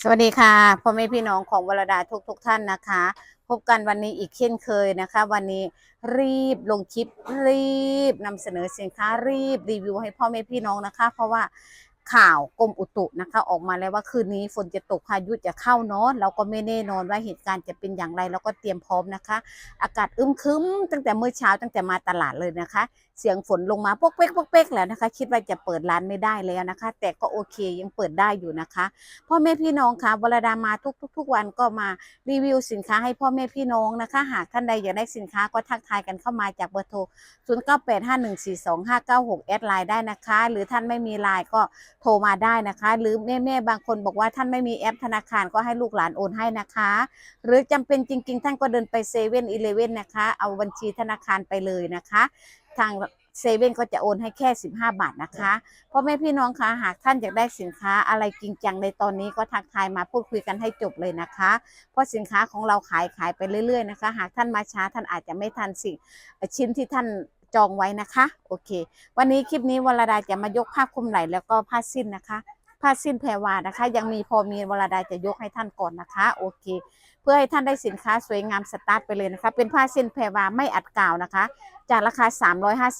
สวัสดีค่ะพ่อแม่พี่น้องของวรดาทุกทุกๆท่านนะคะ พบกันวันนี้อีกเช่นเคยนะคะ วันนี้รีบลงคลิปรีบนำเสนอสินค้ารีบรีวิวให้พ่อแม่พี่น้องนะคะ เพราะว่าข่าวกรมอุตุนะคะ ออกมาแล้วว่าคืนนี้ฝนจะตกพายุจะเข้าเนาะเราก็ไม่แน่นอนว่าเหตุการณ์จะเป็นอย่างไรเราก็เตรียมพร้อมนะคะ อากาศอึมครึ้มตั้งแต่เมื่อเช้าตั้งแต่มาตลาดเลยนะคะ เสียงฝนลงมาปกเป๊กปกเป๊กแล้วนะคะ คิดว่าจะเปิดร้านไม่ได้แล้วนะคะ แต่ก็โอเคยังเปิดได้อยู่นะคะพ่อแม่พี่น้องคะวรดามาทุกทุกทุกวันก็มารีวิวสินค้าให้พ่อแม่พี่น้องนะคะ หากท่านใดอยากได้สินค้าก็ทักทายกันเข้ามาจากเบอร์โทร 0 9 8 5 1 4 2 5 9 6แอดไลน์ได้นะคะ หรือท่านไม่มีไลน์ก็โทรมาได้นะคะ หรือแม่แม่บางคนบอกว่าท่านไม่มีแอปธนาคารก็ให้ลูกหลานโอนให้นะคะ หรือจำเป็นจริง ๆ ท่านก็เดินไปเซเว่นอีเลเว่นนะคะ เอาบัญชีธนาคารไปเลยนะคะ ทางเซเว่นก็จะโอนให้แค่ 15 บาทนะคะพ่อแม่พี่น้องคะหากท่านอยากได้สินค้าอะไรจริงจังในตอนนี้ก็ทักทายมาพูดคุยกันให้จบเลยนะคะ เพราะสินค้าของเราขายขายไปเรื่อยๆนะคะ หากท่านมาช้าท่านอาจจะไม่ทันสิ่งชิ้นที่ท่านจองไว้นะคะ โอเค วันนี้คลิปนี้วรดาจะมายกผ้าคลุมไหล่แล้วก็ผ้าสิ้นนะคะ ผ้าสิ้นแพรวานะคะ ยังมีพอมีวรดาจะยกให้ท่านก่อนนะคะ โอเคเพื่อให้ท่านได้สินค้าสวยงามสตาร์ทไปเลยนะคะ เป็นผ้าสิ้นแพรวาไม่อัดกาวนะคะ จากราคา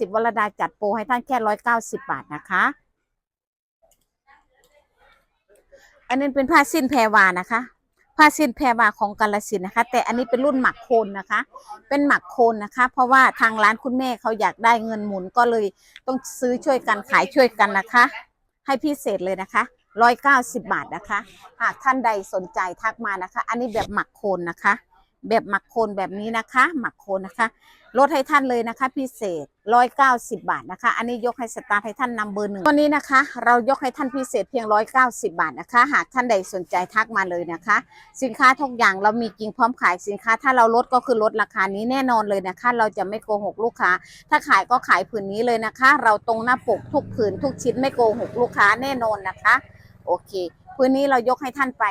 350วรดาจัดโปรให้ท่านแค่ 190 บาทนะคะ อันนี้เป็นผ้าสิ้นแพรวานะคะผ้าสิ้นแพรวาของกาลสินนะคะ แต่อันนี้เป็นรุ่นหมักโคนนะคะ เป็นหมักโคนนะคะ เพราะว่าทางร้านคุณแม่เขาอยากได้เงินหมุนก็เลยต้องซื้อช่วยกันขายช่วยกันนะคะ ให้พิเศษเลยนะคะ 190บบาทนะคะหากท่านใดสนใจทักมานะคะ อันนี้แบบหมักโคนนะคะ แบบหมักโคนแบบนี้นะคะ หมักโคนนะคะลดให้ท่านเลยนะคะ พิเศษ190บาทนะคะ อันนี้ยกให้สตาร์ทให้ท่านนำเบอร์หนึ่งตัวนี้นะคะ เรายกให้ท่านพิเศษเพียง190บาทนะคะ หากท่านใดสนใจทักมาเลยนะคะ สินค้าทุกอย่างเรามีจริงพร้อมขายสินค้า ถ้าเราลดก็คือลดราคานี้แน่นอนเลยนะคะ เราจะไม่โกหกลูกค้า ถ้าขายก็ขายผืนนี้เลยนะคะ เราตรงหน้าปกทุกผืนทุกชิ้นไม่โกหกลูกค้าแน่นอนนะคะ โอเค พื้นนี้เรายกให้ท่านไป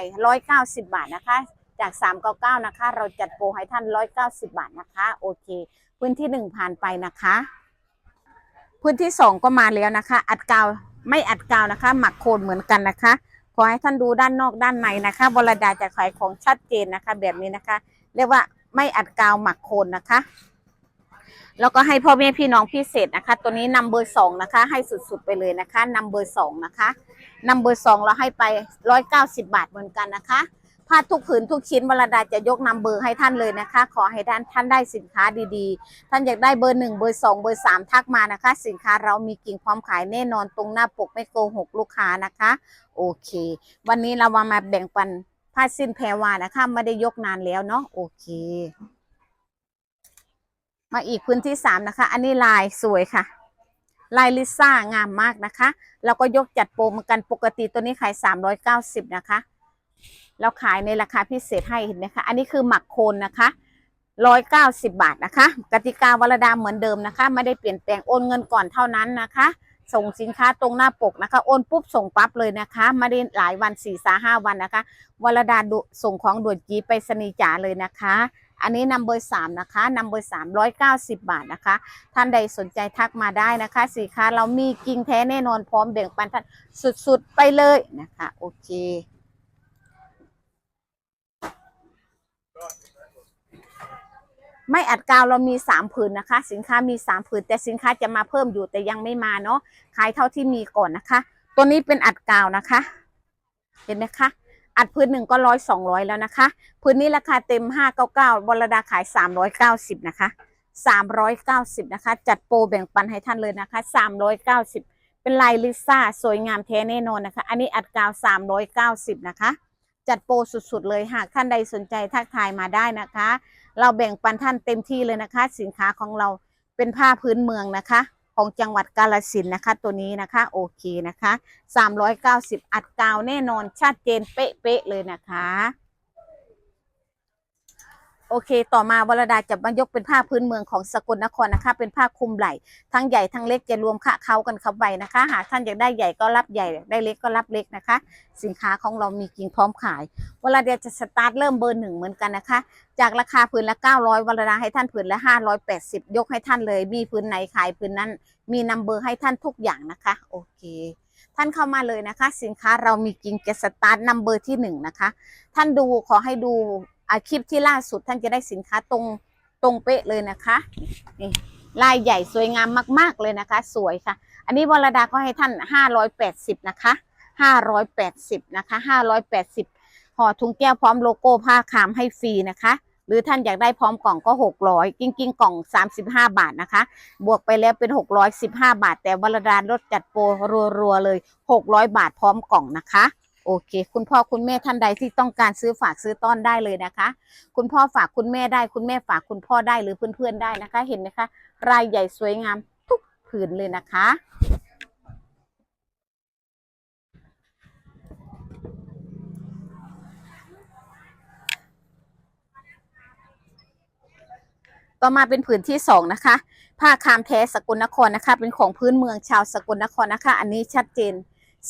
190 บาทนะคะ จาก 399 นะคะ เราจัดโปรให้ท่าน 190 บาทนะคะ โอเค พื้นที่ 1 ผ่านไปนะคะ พื้นที่ 2 ก็มาแล้วนะคะ อัดกาวไม่อัดกาวนะคะ หมักโคนเหมือนกันนะคะ ขอให้ท่านดูด้านนอกด้านในนะคะบรดาจะขายของชัดเจนนะคะ แบบนี้นะคะ เรียกว่าไม่อัดกาวหมักโคนนะคะ แล้วก็ให้พ่อแม่พี่น้องพิเศษนะคะ ตัวนี้นำเบอร์สองนะคะ ให้สุดๆไปเลยนะคะนำเบอร์สองนะคะนำเบอร์สองเราให้ไปร้อยเก้าสิบาทเหมือนกันนะคะผ้าทุกผืนทุกชิ้นวรดาจะยกนำเบอร์ให้ท่านเลยนะคะ ขอให้ท่านท่านได้สินค้าดีๆ ท่านอยากได้เบอร์หนึ่งเบอร์สองเบอร์สามทักมานะคะ สินค้าเรามีกิ่งพร้อมขายแน่นอนตรงหน้าปกไม่โกหกลูกค้านะคะ โอเค วันนี้เรามามาแบ่งปันผ้าสิ้นแพรวานะคะไม่ได้ยกนานแล้วเนาะโอเค มาอีกพื้นที่สามนะคะ อันนี้ลายสวยค่ะ ลายลิซ่างามมากนะคะ แล้วก็ยกจัดโปรเหมือนกันปกติตัวนี้ขาย390นะคะแล้วขายในราคาพิเศษให้เห็นไหมคะ อันนี้คือหมักโคนนะคะ190บาทนะคะ กติกาวรดาเหมือนเดิมนะคะ ไม่ได้เปลี่ยนแปลงโอนเงินก่อนเท่านั้นนะคะ ส่งสินค้าตรงหน้าปกนะคะ โอนปุ๊บส่งปั๊บเลยนะคะไม่ได้หลายวัน4สาห้าวันนะคะวรดาส่งของด่วนจีไปสนีจ๋าเลยนะคะ อันนี้นำเบอร์สามนะคะนำเบอร์สามร้อยเก้าสิบบาทนะคะ ท่านใดสนใจทักมาได้นะคะสินค้าเรามีกิ่งแท้แน่นอนพร้อมแบ่งปันท่านสุดๆไปเลยนะคะ โอเคไม่อัดกาวเรามีสามผืนนะคะ สินค้ามีสามผืน แต่สินค้าจะมาเพิ่มอยู่แต่ยังไม่มาเนาะขายเท่าที่มีก่อนนะคะ ตัวนี้เป็นอัดกาวนะคะ เห็นไหมคะ อัดพื้นหนึ่งก็ร้อยสองร้อยแล้วนะคะ พื้นนี้ราคาเต็มห้าเก้าเก้าบรดาขายสามร้อยเก้าสิบนะคะสามร้อยเก้าสิบนะคะ จัดโปรแบ่งปันให้ท่านเลยนะคะสามร้อยเก้าสิบเป็นลายลิซ่าสวยงามแท้แน่นอนนะคะ อันนี้อัดกาวสามร้อยเก้าสิบนะคะ จัดโปรสุดๆเลยหากท่านใดสนใจทักทายมาได้นะคะ เราแบ่งปันท่านเต็มที่เลยนะคะ สินค้าของเราเป็นผ้าพื้นเมืองนะคะ ของจังหวัดกาลสินนะคะ ตัวนี้นะคะโอเคนะคะ 390 อัดกาวแน่นอนชัดเจนเป๊ะๆเลยนะคะ โอเค ต่อมาวรดาจะมายกเป็นผ้าพื้นเมืองของสกลนครนะคะ เป็นผ้าคลุมไหล่ ทั้งใหญ่ทั้งเล็กจะรวมค่าเขากันเข้าไปนะคะ หากท่านอยากได้ใหญ่ก็รับใหญ่อยากได้เล็กก็รับเล็กนะคะ สินค้าของเรามีกิ่งพร้อมขายวลาเดียจะสตาร์ทเริ่มเบอร์หนึ่งเหมือนกันนะคะ จากราคาผืนละ 900วลาดาให้ท่านผืนละ 580 ยกให้ท่านเลย มีผืนไหนขายผืนนั้น มีนัมเบอร์ให้ท่านทุกอย่างนะคะ โอเคท่านเข้ามาเลยนะคะ สินค้าเรามีกิงเกสตาร์ทนัมเบอร์ที่หนึ่งนะคะ ท่านดูขอให้ดู อาคลิปที่ล่าสุดท่านจะได้สินค้าตรงตรงเป๊ะเลยนะคะนี่ลายใหญ่สวยงามมาก ๆเลยนะคะ สวยค่ะ อันนี้วรดาก็ให้ท่าน580นะคะ580นะคะ580ห่อถุงแก้วพร้อมโลโก้ผ้าคามให้ฟรีนะคะ หรือท่านอยากได้พร้อมกล่องก็600กิ้งกิ้งกล่อง35บห้าบาทนะคะ บวกไปแล้วเป็น615บห้าบาท แต่วรดาลดจัดโปรรัวๆเลย600บาทพร้อมกล่องนะคะ โอเค คุณพ่อคุณแม่ท่านใดที่ต้องการซื้อฝากซื้อต้อนได้เลยนะคะ คุณพ่อฝากคุณแม่ได้ คุณแม่ฝากคุณพ่อได้หรือเพื่อนๆได้นะคะ เห็นไหมคะรายใหญ่สวยงามทุกผืนเลยนะคะต่อมาเป็นผืนที่สองนะคะ ผ้าคามแท้สกลนครนะคะ เป็นของพื้นเมืองชาวสกลนครนะคะ อันนี้ชัดเจน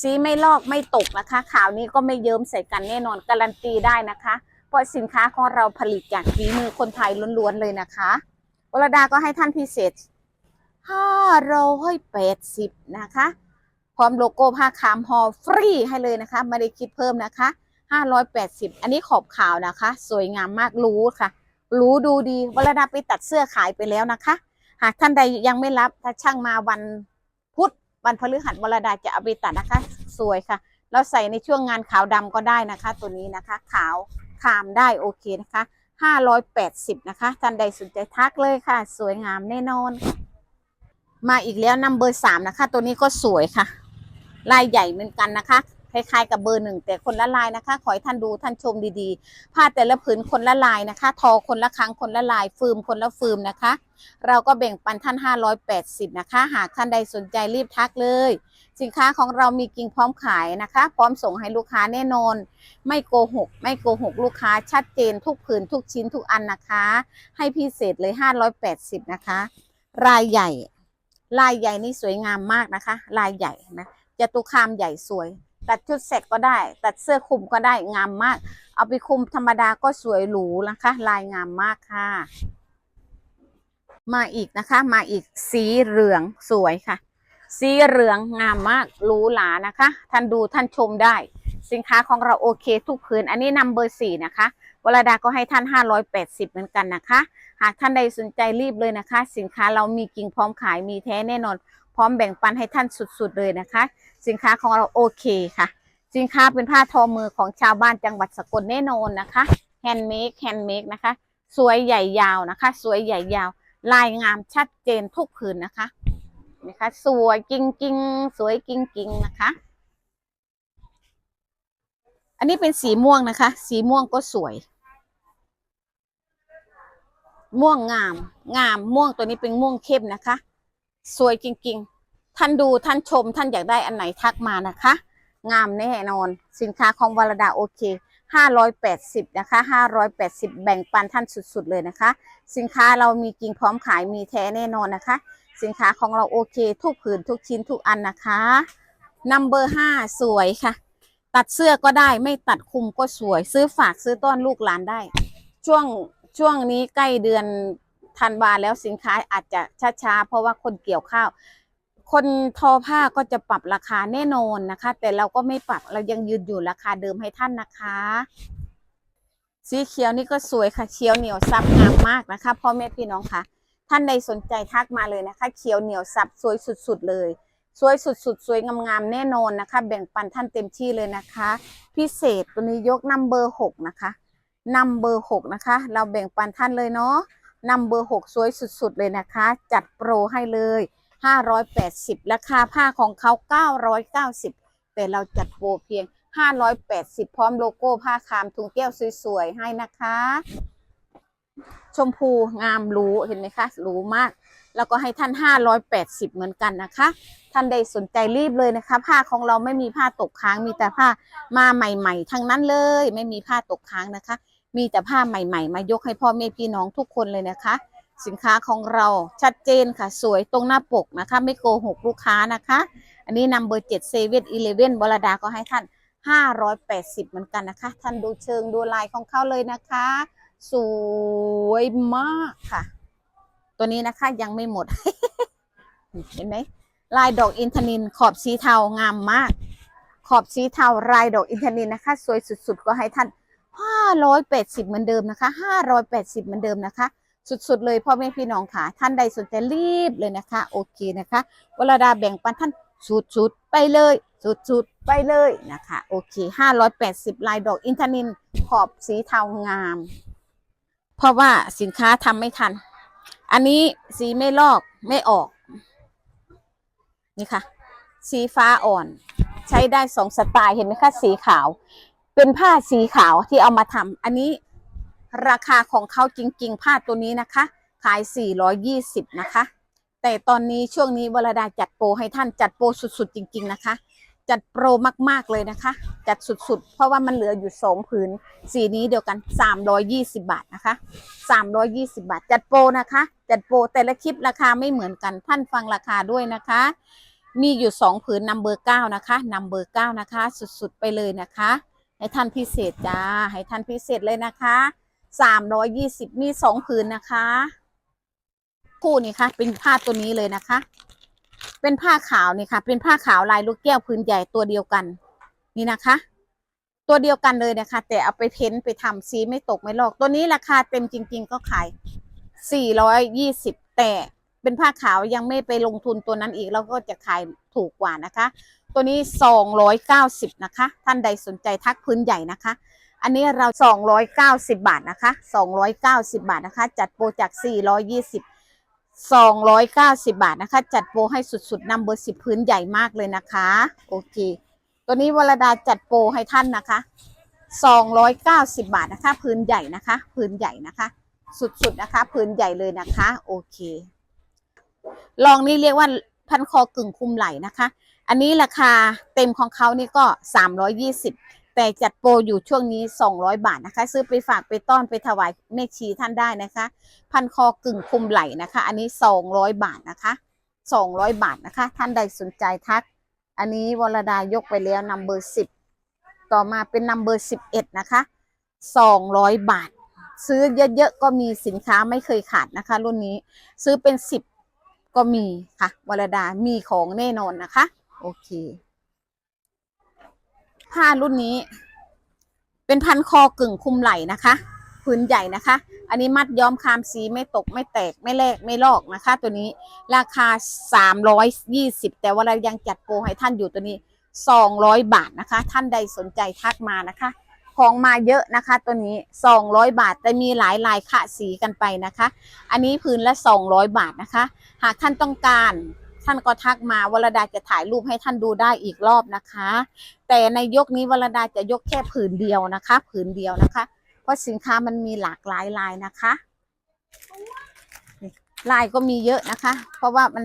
สีไม่ลอกไม่ตกนะคะ ข่าวนี้ก็ไม่เยิ้มใส่กันแน่นอนการันตีได้นะคะ เพราะสินค้าของเราผลิตจากฝีมือคนไทยล้วนๆเลยนะคะวรดาก็ให้ท่านพิเศษ580นะคะ พร้อมโลโก้ผ้าคามฮอฟรีให้เลยนะคะ ไม่ได้คิดเพิ่มนะคะ580อันนี้ขอบขาวนะคะ สวยงามมากรู้ค่ะ รู้ดูดีวรดาไปตัดเสื้อขายไปแล้วนะคะ หากท่านใดยังไม่รับถ้าช่างมาวัน วันพฤหัสวรดาจะเอาไปตัดนะคะ สวยค่ะ เราใส่ในช่วงงานขาวดำก็ได้นะคะ ตัวนี้นะคะ ขาวขามได้โอเคนะคะ580นะคะท่านใดสนใจทักเลยค่ะ สวยงามแน่นอน มาอีกแล้วนัมเบอร์สามนะคะ ตัวนี้ก็สวยค่ะ ลายใหญ่เหมือนกันนะคะ คล้ายๆกับเบอร์หนึ่งแต่คนละลายนะคะ ขอให้ท่านดูท่านชมดีๆผ้าแต่ละผืนคนละลายนะคะ ทอคนละครั้งคนละลายฟืมคนละฟืมนะคะ เราก็แบ่งปันท่าน 580 นะคะ หากท่านใดสนใจรีบทักเลย สินค้าของเรามีกิ่งพร้อมขายนะคะ พร้อมส่งให้ลูกค้าแน่นอน ไม่โกหก ไม่โกหกลูกค้าชัดเจนทุกผืนทุกชิ้นทุกอันนะคะ ให้พิเศษเลย 580 นะคะ รายใหญ่ลายใหญ่นี่สวยงามมากนะคะ ลายใหญ่นะจตุคามใหญ่สวย ตัดชุดเสร็จก็ได้ ตัดเสื้อคลุมก็ได้งามมาก เอาไปคลุมธรรมดาก็สวยหรูนะคะ ลายงามมากค่ะ มาอีกนะคะ มาอีกสีเหลืองสวยค่ะ สีเหลืองงามมากหรูหรานะคะ ท่านดูท่านชมได้ สินค้าของเราโอเคทุกพื้น อันนี้นำเบอร์สี่นะคะวรดาก็ให้ท่าน 580 เหมือนกันนะคะ หากท่านใดสนใจรีบเลยนะคะ สินค้าเรามีกิ่งพร้อมขายมีแท้แน่นอน พร้อมแบ่งปันให้ท่านสุดๆเลยนะคะ สินค้าของเราโอเคค่ะ สินค้าเป็นผ้าทอมือของชาวบ้านจังหวัดสกลแน่นอนนะคะแฮนด์เมดแฮนด์เมดนะคะ สวยใหญ่ยาวนะคะ สวยใหญ่ยาว ลายงามชัดเจนทุกผืนนะคะนะคะสวยจริงๆ สวยจริงๆนะคะ อันนี้เป็นสีม่วงนะคะ สีม่วงก็สวย ม่วงงาม งามม่วงตัวนี้เป็นม่วงเข้มนะคะ สวยจริงๆ ท่านดูท่านชมท่านอยากได้อันไหนทักมานะคะ งามแน่นอน สินค้าของวรดาโอเค 580 นะคะ 580 แบ่งปันท่านสุดๆเลยนะคะ สินค้าเรามีจริงพร้อมขายมีแท้แน่นอนนะคะ สินค้าของเราโอเค ทุกผืนทุกชิ้นทุกอันนะคะนัมเบอร์ห้าสวยค่ะ ตัดเสื้อก็ได้ไม่ตัดคุมก็สวย ซื้อฝากซื้อต้อนลูกหลานได้ ช่วงช่วงนี้ใกล้เดือน ธันวาแล้วสินค้าอาจจะช้าๆ เพราะว่าคนเกี่ยวข้าว คนทอผ้าก็จะปรับราคาแน่นอนนะคะ แต่เราก็ไม่ปรับเรายังยืนอยู่ราคาเดิมให้ท่านนะคะ สีเขียวนี่ก็สวยค่ะเขียวเหนียวซับงามมากนะคะพ่อแม่พี่น้องค่ะ ท่านใดสนใจทักมาเลยนะคะ เขียวเหนียวซับสวยสุดๆเลยสวยสุดๆ สวยงามๆ แน่นอนนะคะ แบ่งปันท่านเต็มที่เลยนะคะ พิเศษตัวนี้ยกนัมเบอร์หกนะคะนัมเบอร์หกนะคะ เราแบ่งปันท่านเลยเนาะ นัมเบอร์หกสวยสุดๆเลยนะคะ จัดโปรให้เลย 580 ราคาผ้าของเขา 990 แต่เราจัดโปรเพียง 580 พร้อมโลโก้ผ้าคามถุงแก้วสวยๆ ให้นะคะ ชมพูงามรูเห็นไหมคะรูมาก แล้วก็ให้ท่าน 580 เหมือนกันนะคะ ท่านใดสนใจรีบเลยนะคะ ผ้าของเราไม่มีผ้าตกค้างมีแต่ผ้ามาใหม่ ๆ ทั้งนั้นเลย ไม่มีผ้าตกค้างนะคะ มีแต่ผ้าใหม่ ๆ มายกให้พ่อแม่พี่น้องทุกคนเลยนะคะ สินค้าของเราชัดเจนค่ะ สวยตรงหน้าปกนะคะ ไม่โกหกลูกค้านะคะ อันนี้นำเบอร์เจ็ดเซเว่นอีเลเว่นบรดาก็ให้ท่าน 580 เหมือนกันนะคะ ท่านดูเชิงดูลายของเขาเลยนะคะ สวยมากค่ะ ตัวนี้นะคะยังไม่หมด เห็นไหมลายดอกอินทนินขอบสีเทางามมาก ขอบสีเทาลายดอกอินทนินนะคะ สวยสุดๆ ก็ให้ท่าน 580 เหมือนเดิมนะคะ 580 เหมือนเดิมนะคะ สุดๆเลยพ่อแม่พี่น้องค่ะ ท่านใดสนใจรีบเลยนะคะ โอเคนะคะวรดาแบ่งปันท่านสุดๆไปเลย สุดๆไปเลยนะคะ โอเค 580 ลายดอกอินทนินขอบสีเทางาม เพราะว่าสินค้าทำไม่ทัน อันนี้สีไม่ลอกไม่ออก นี่ค่ะ สีฟ้าอ่อน ใช้ได้สองสไตล์เห็นไหมคะสีขาว เป็นผ้าสีขาวที่เอามาทำอันนี้ราคาของเขาจริง ๆ ผ้าตัวนี้นะคะ ขาย 420 นะคะ แต่ตอนนี้ช่วงนี้วรดาจัดโปรให้ท่านจัดโปรสุดๆ จริง ๆ นะคะ จัดโปรมากๆเลยนะคะ จัดสุดๆ เพราะว่ามันเหลืออยู่สองผืน สีนี้เดียวกัน 320 บาทนะคะ 320 บาท จัดโปรนะคะ จัดโปรแต่ละคลิปราคาไม่เหมือนกันท่านฟังราคาด้วยนะคะ มีอยู่สองผืนนัมเบอร์เก้านะคะนัมเบอร์เก้านะคะ สุดๆ ไปเลยนะคะ ให้ท่านพิเศษจ้า ให้ท่านพิเศษเลยนะคะสามร้อยยี่สิบมีสองผืนนะคะ คู่นี้ค่ะ เป็นผ้าตัวนี้เลยนะคะ เป็นผ้าขาวนี่ค่ะ เป็นผ้าขาวลายลูกแก้วพื้นใหญ่ตัวเดียวกัน นี่นะคะ ตัวเดียวกันเลยนะคะ แต่เอาไปเพ้นไปทำสีไม่ตกไม่ลอก ตัวนี้ราคาเต็มจริง ๆ ก็ขายสี่ร้อยยี่สิบแต่เป็นผ้าขาวยังไม่ไปลงทุนตัวนั้นอีกเราก็จะขายถูกกว่านะคะ ตัวนี้สองร้อยเก้าสิบนะคะ ท่านใดสนใจทักพื้นใหญ่นะคะ อันนี้เราสองร้อยเก้าสิบบาทนะคะสองร้อยเก้าสิบาทนะคะ จัดโปรจากสี่ร้อยยี่สิบสองร้อยเก้าสิบาทนะคะ จัดโปรให้สุดๆนำเบอร์สิบพื้นใหญ่มากเลยนะคะ โอเค ตัวนี้วรดาจัดโปรให้ท่านนะคะสองร้อยเก้าสิบาทนะคะ พื้นใหญ่นะคะ พื้นใหญ่นะคะ สุดๆนะคะ พื้นใหญ่เลยนะคะ โอเค ลองนี่เรียกว่าพันคอกึ่งคุมไหล่นะคะ อันนี้ราคาเต็มของเขานี่ก็ 320 แต่จัดโปรอยู่ช่วงนี้ 200 บาทนะคะ ซื้อไปฝากไปต้อนไปถวายแม่ชีท่านได้นะคะ พันคอกึ่งคุมไหล่นะคะ อันนี้ 200 บาทนะคะ 200 บาทนะคะ ท่านใดสนใจทัก อันนี้วรดายกไปแล้วนัมเบอร์10 ต่อมาเป็นนัมเบอร์11 นะคะ 200 บาท ซื้อเยอะๆก็มีสินค้าไม่เคยขาดนะคะ รุ่นนี้ซื้อเป็น 10 ก็มีค่ะวรดามีของแน่นอนนะคะ โอเค ผ้ารุ่นนี้ เป็นพันคอกึ่งคุมไหล่นะคะพื้นใหญ่นะคะ อันนี้มัดย้อมคามสีไม่ตกไม่แตกไม่แลกไม่ลอกนะคะ ตัวนี้ราคา 320 แต่ว่าเรายังจัดโปรให้ท่านอยู่ตัวนี้ 200 บาทนะคะ ท่านใดสนใจทักมานะคะ ของมาเยอะนะคะ ตัวนี้ 200 บาทแต่มีหลายลายขะสีกันไปนะคะ อันนี้พื้นละ 200 บาทนะคะ หากท่านต้องการ ท่านก็ทักมาวรดาจะถ่ายรูปให้ท่านดูได้อีกรอบนะคะ แต่ในยกนี้วรดาจะยกแค่ผืนเดียวนะคะ ผืนเดียวนะคะ เพราะสินค้ามันมีหลากหลายลายนะคะลายก็มีเยอะนะคะ เพราะว่ามัน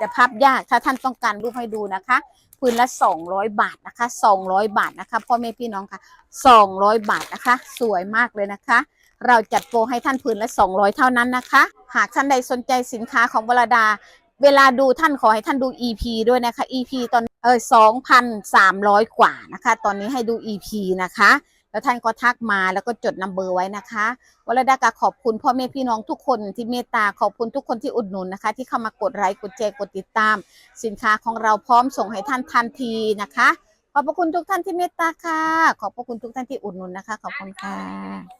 จะพับยากถ้าท่านต้องการรูปให้ดูนะคะพื้นละ 200 บาทนะคะ 200 บาทนะคะพ่อแม่พี่น้องค่ะ 200 บาทนะคะ สวยมากเลยนะคะ เราจัดโปรให้ท่านพื้นละ 200 เท่านั้นนะคะ หากท่านใดสนใจสินค้าของวรดา เวลาดูท่านขอให้ท่านดู EP ด้วยนะคะ EP ตอนเออ2,300กว่านะคะ ตอนนี้ให้ดู EP นะคะ แล้วท่านก็ทักมาแล้วก็จดนัมเบอร์ไว้นะคะวรดากาขอบคุณพ่อแม่พี่น้องทุกคนที่เมตตาขอบคุณทุกคนที่อุดหนุนนะคะ ที่เข้ามากดไลค์กดแชร์กดติดตาม สินค้าของเราพร้อมส่งให้ท่านทันทีนะคะ ขอบพระคุณทุกท่านที่เมตตาค่ะ ขอบพระคุณทุกท่านที่อุดหนุนนะคะ ขอบคุณค่ะ